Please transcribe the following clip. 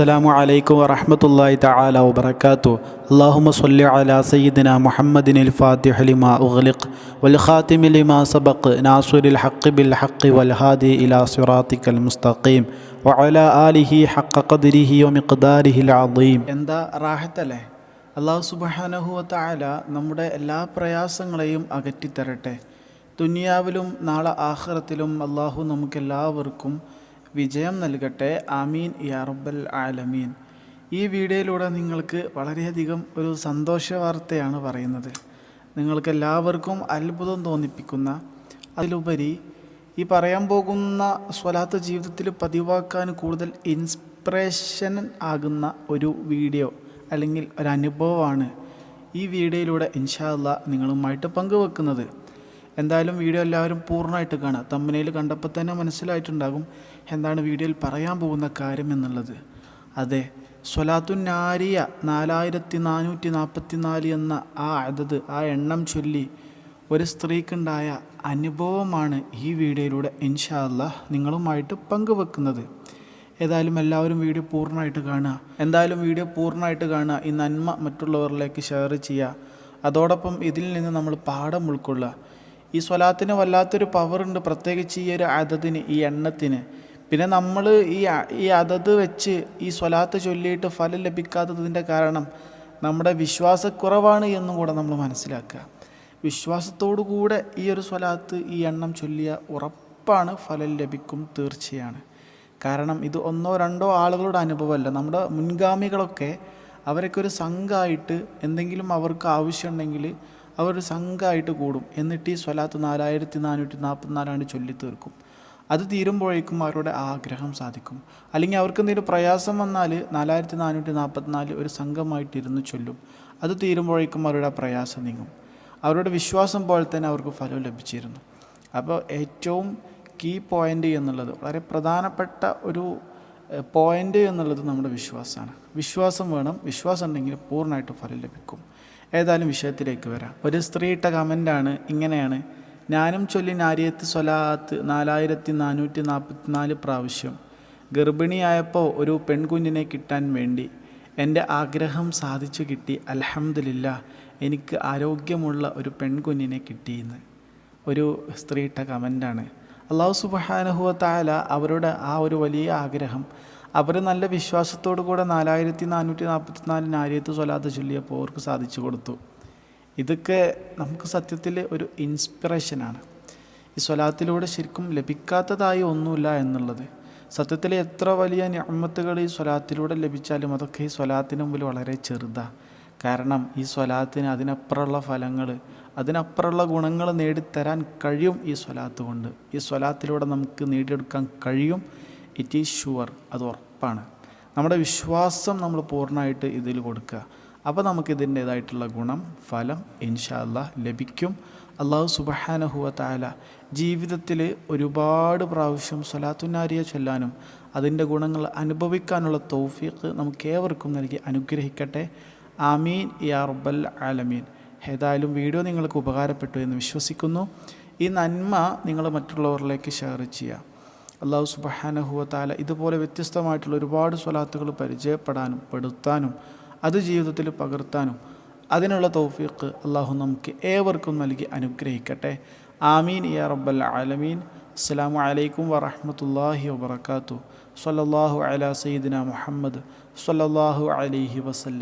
السلام عليكم ورحمة الله تعالى وبركاته اللهم صل على سيدنا محمد الفاتح لما أغلق والخاتم لما سبق ناصر الحق بالحق والهادي إلى صراطك المستقيم وعلى آله حق قدره ومقداره العظيم എന്താ റാഹത്തല്ലേ അള്ളാഹു സുബാനഹുവത്തായ നമ്മുടെ എല്ലാ പ്രയാസങ്ങളെയും അകറ്റിത്തരട്ടെ ദുനിയാവിലും നാളെ ആഖിറത്തിലും അള്ളാഹു നമുക്കെല്ലാവർക്കും വിജയം നൽകട്ടെ. ആമീൻ. യാ ആലമീൻ. ഈ വീഡിയോയിലൂടെ നിങ്ങൾക്ക് വളരെയധികം ഒരു സന്തോഷ വാർത്തയാണ് പറയുന്നത്. നിങ്ങൾക്കെല്ലാവർക്കും അത്ഭുതം തോന്നിപ്പിക്കുന്ന അതിലുപരി ഈ പറയാൻ പോകുന്ന സ്വലാത്ത് ജീവിതത്തിൽ പതിവാക്കാൻ കൂടുതൽ ഇൻസ്പിറേഷൻ ആകുന്ന ഒരു വീഡിയോ അല്ലെങ്കിൽ ഒരു അനുഭവമാണ് ഈ വീഡിയോയിലൂടെ ഇൻഷാല്ല നിങ്ങളുമായിട്ട് പങ്കുവെക്കുന്നത്. എന്തായാലും വീഡിയോ എല്ലാവരും പൂർണമായിട്ട് കാണുക. തമ്മനയിൽ കണ്ടപ്പോൾ തന്നെ മനസ്സിലായിട്ടുണ്ടാകും എന്താണ് വീഡിയോയിൽ പറയാൻ പോകുന്ന കാര്യം എന്നുള്ളത്. അതെ സ്വലാത്തു നാരിയ നാലായിരത്തി നാനൂറ്റി നാൽപ്പത്തി നാല് എന്ന ആ അതത് ആ എണ്ണം ചൊല്ലി ഒരു സ്ത്രീക്കുണ്ടായ അനുഭവമാണ് ഈ വീഡിയോയിലൂടെ ഇൻഷാല്ല നിങ്ങളുമായിട്ട് പങ്കുവെക്കുന്നത്. ഏതായാലും എല്ലാവരും വീഡിയോ പൂർണമായിട്ട് കാണുക. എന്തായാലും വീഡിയോ പൂർണമായിട്ട് കാണുക. ഈ നന്മ മറ്റുള്ളവരിലേക്ക് ഷെയർ ചെയ്യുക. അതോടൊപ്പം ഇതിൽ നിന്ന് നമ്മൾ പാഠം ഉൾക്കൊള്ളുക. ഈ സ്വലാത്തിന് വല്ലാത്തൊരു പവറുണ്ട് പ്രത്യേകിച്ച് ഈ ഒരു അതതിന് ഈ എണ്ണത്തിന്. പിന്നെ നമ്മൾ ഈ ഈ അതത് വെച്ച് ഈ സ്വലാത്ത് ചൊല്ലിയിട്ട് ഫലം ലഭിക്കാത്തതിന്റെ കാരണം നമ്മുടെ വിശ്വാസക്കുറവാണ് എന്നും കൂടെ നമ്മൾ മനസ്സിലാക്കുക. വിശ്വാസത്തോടു കൂടെ ഈ ഒരു സ്വലാത്ത് ഈ എണ്ണം ചൊല്ലിയ ഉറപ്പാണ് ഫലം ലഭിക്കും തീർച്ചയാണ്. കാരണം ഇത് ഒന്നോ രണ്ടോ ആളുകളുടെ അനുഭവമല്ല. നമ്മുടെ മുൻഗാമികളൊക്കെ അവരൊക്കെ ഒരു സംഘമായിട്ട് എന്തെങ്കിലും അവർക്ക് ആവശ്യമുണ്ടെങ്കിൽ അവർ സംഘമായിട്ട് കൂടും. എന്നിട്ട് ഈ സ്വലാത്ത് നാലായിരത്തി നാനൂറ്റി നാൽപ്പത്തിനാലാണ് ചൊല്ലി തീർക്കും. അത് തീരുമ്പോഴേക്കും അവരുടെ ആഗ്രഹം സാധിക്കും. അല്ലെങ്കിൽ അവർക്ക് എന്തെങ്കിലും പ്രയാസം വന്നാൽ നാലായിരത്തി നാനൂറ്റി നാൽപ്പത്തിനാല് ഒരു സംഘമായിട്ടിരുന്ന് ചൊല്ലും. അത് തീരുമ്പോഴേക്കും അവരുടെ പ്രയാസം നീങ്ങും. അവരുടെ വിശ്വാസം പോലെ തന്നെ അവർക്ക് ഫലം ലഭിച്ചിരുന്നു. അപ്പോൾ ഏറ്റവും കീ പോയിന്റ് എന്നുള്ളത് വളരെ പ്രധാനപ്പെട്ട ഒരു പോയിന്റ് എന്നുള്ളത് നമ്മുടെ വിശ്വാസമാണ്. വിശ്വാസം വേണം. വിശ്വാസം ഉണ്ടെങ്കിൽ പൂർണമായിട്ട് ഫലം ലഭിക്കും. ഏതായാലും വിഷയത്തിലേക്ക് വരാം. ഒരു സ്ത്രീ ഇട്ട കമന്റാണ് ഇങ്ങനെയാണ്. ഞാനും ചൊല്ലി നാരിയത്ത് സ്വലാത്ത് നാലായിരത്തി നാനൂറ്റി നാൽപ്പത്തി നാല് പ്രാവശ്യം. ഗർഭിണിയായപ്പോൾ ഒരു പെൺകുഞ്ഞിനെ കിട്ടാൻ വേണ്ടി. എന്റെ ആഗ്രഹം സാധിച്ചു കിട്ടി. അലഹമ്മദില്ല എനിക്ക് ആരോഗ്യമുള്ള ഒരു പെൺകുഞ്ഞിനെ കിട്ടിയെന്ന്. ഒരു സ്ത്രീ ഇട്ട കമന്റാണ് അള്ളാഹു സുബാനഹുവത്തായ അവരുടെ ആ ഒരു വലിയ ആഗ്രഹം അവർ നല്ല വിശ്വാസത്തോടു കൂടെ നാലായിരത്തി നാനൂറ്റി നാൽപ്പത്തി നാല് നാരിയത്ത് സ്വലാത്ത് ചൊല്ലിയപ്പോൾ അവർക്ക് സാധിച്ചു കൊടുത്തു. ഇതൊക്കെ നമുക്ക് സത്യത്തിൽ ഒരു ഇൻസ്പിറേഷനാണ് ഈ സ്വലാത്തിലൂടെ ശരിക്കും ലഭിക്കാത്തതായി ഒന്നുമില്ല എന്നുള്ളത്. സത്യത്തിൽ എത്ര വലിയ ഞമ്മത്തുകൾ ഈ സ്വലാത്തിലൂടെ ലഭിച്ചാലും അതൊക്കെ ഈ സ്വലാത്തിന് മുമ്പിൽ വളരെ ചെറുതാണ് കാരണം ഈ സ്വലാത്തിന് അതിനപ്പുറമുള്ള ഫലങ്ങൾ അതിനപ്പുറമുള്ള ഗുണങ്ങൾ നേടിത്തരാൻ കഴിയും ഈ സ്വലാത്ത് കൊണ്ട്. ഈ സ്വലാത്തിലൂടെ നമുക്ക് നേടിയെടുക്കാൻ കഴിയും. ഇറ്റ് ഈസ് ഷുവർ അത് ഉറപ്പാണ്. നമ്മുടെ വിശ്വാസം നമ്മൾ പൂർണമായിട്ട് ഇതിൽ കൊടുക്കുക. അപ്പോൾ നമുക്ക് ഇതിന്റേതായിട്ടുള്ള ഗുണം ഫലം ഇൻഷാല്ല ലഭിക്കും. അള്ളാഹു സുബഹാനഹുവ താല ജീവിതത്തിൽ ഒരുപാട് പ്രാവശ്യം സ്വലാത്തുനാരിയെ ചൊല്ലാനും അതിന്റെ ഗുണങ്ങൾ അനുഭവിക്കാനുള്ള തൗഫീഖ് നമുക്ക് ഏവർക്കും നൽകി അനുഗ്രഹിക്കട്ടെ. ആമീൻ യാ റബ്ബൽ ആലമീൻ. ഏതായാലും വീഡിയോ നിങ്ങൾക്ക് ഉപകാരപ്പെട്ടു എന്ന് വിശ്വസിക്കുന്നു. ഈ നന്മ നിങ്ങൾ മറ്റുള്ളവരിലേക്ക് ഷെയർ ചെയ്യുക. അള്ളാഹു സുബഹാനഹുവത്താല ഇതുപോലെ വ്യത്യസ്തമായിട്ടുള്ള ഒരുപാട് സ്വലാത്തുകൾ പരിചയപ്പെടാനും പെടുത്താനും അത് ജീവിതത്തിൽ പകർത്താനും അതിനുള്ള തൗഫീഖ് അള്ളാഹു നമുക്ക് ഏവർക്കും നൽകി അനുഗ്രഹിക്കട്ടെ. ആമീൻ യാ റബ്ബൽ ആലമീൻ. അസ്സാം വലൈക്കും വറഹമത്തല്ലാഹി വബർക്കാത്തു സല്ലാഹു അല സയ്യിദിന മുഹമ്മദ് സല്ലാഹു അലൈഹി വസല്ലം.